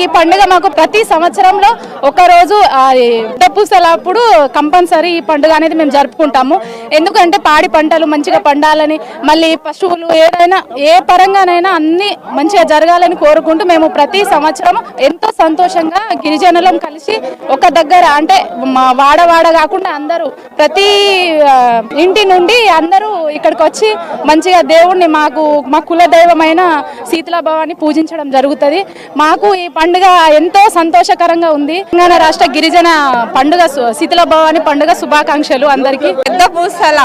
ఈ పండుగ మాకు ప్రతి సంవత్సరంలో ఒక రోజు ఆ, కంపల్సరీ ఈ పండుగ అనేది మేము జరుపుకుంటాము. ఎందుకంటే పాడి పంటలు మంచిగా పండాలని మళ్ళీ పశువులు ఏదైనా ఏ పరంగానైనా అన్ని మంచిగా జరగాలని కోరుకుంటూ మేము ప్రతి సంవత్సరం ఎంతో సంతోషంగా గిరిజనులం కలిసి ఒక దగ్గర అంటే మా వాడ వాడ కాకుండా అందరూ ప్రతి ఇంటి నుండి అందరూ ఇక్కడికి వచ్చి మంచిగా దేవుణ్ణి మాకు మా కుల దైవమైన శీతలా భవాని పూజించడం జరుగుతుంది. మాకు ఈ పండుగ పండుగ ఎంతో సంతోషకరంగా ఉంది. తెలంగాణ రాష్ట్ర గిరిజన పండుగ శీతల భవాని పండుగ శుభాకాంక్షలు అందరికీ. పెద్ద పూసల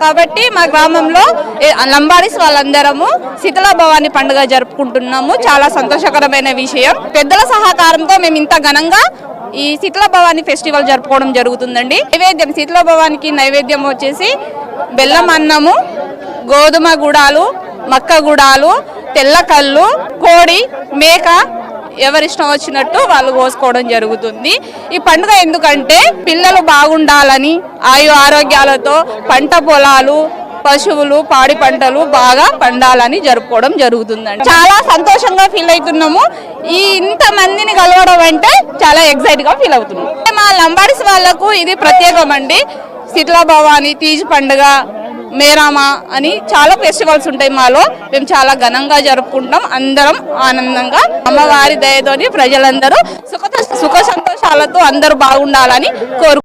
కాబట్టి మా గ్రామంలో ఏ- లంబాడీస్ వాళ్ళందరము శీతల భవాని పండుగ జరుపుకుంటున్నాము. చాలా సంతోషకరమైన విషయం. పెద్దల సహకారంతో మేము ఇంత ఘనంగా ఈ శీతల భవాని ఫెస్టివల్ జరుపుకోవడం జరుగుతుందండి. నైవేద్యం శీతల భవానికి నైవేద్యం వచ్చేసి బెల్లం అన్నము గోధుమ గుడాలు మక్క గుడాలు తెల్ల కళ్ళు కోడి మేక ఎవరిష్టం వచ్చినట్టు వాళ్ళు కోసుకోవడం జరుగుతుంది. ఈ పండుగ ఎందుకంటే పిల్లలు బాగుండాలని ఆయు ఆరోగ్యాలతో పంట పొలాలు పశువులు పాడి పంటలు బాగా పండాలని జరుపుకోవడం జరుగుతుందండి. చాలా సంతోషంగా ఫీల్ అవుతున్నాము. ఈ ఇంత మందిని కలవడం అంటే చాలా ఎక్సైట్గా ఫీల్ అవుతున్నాం. మా లంబాడిస్ వాళ్ళకు ఇది ప్రత్యేకం అండి శీతలా భవాని తీజ్ పండుగ మేరామా అని చాలా ఫెస్టివల్స్ ఉంటాయి మాలో. మేము చాలా ఘనంగా జరుపుకుంటాం. అందరం ఆనందంగా అమ్మవారి దయతోని ప్రజలందరూ సుఖ సుఖ సంతోషాలతో అందరూ బాగుండాలని కోరు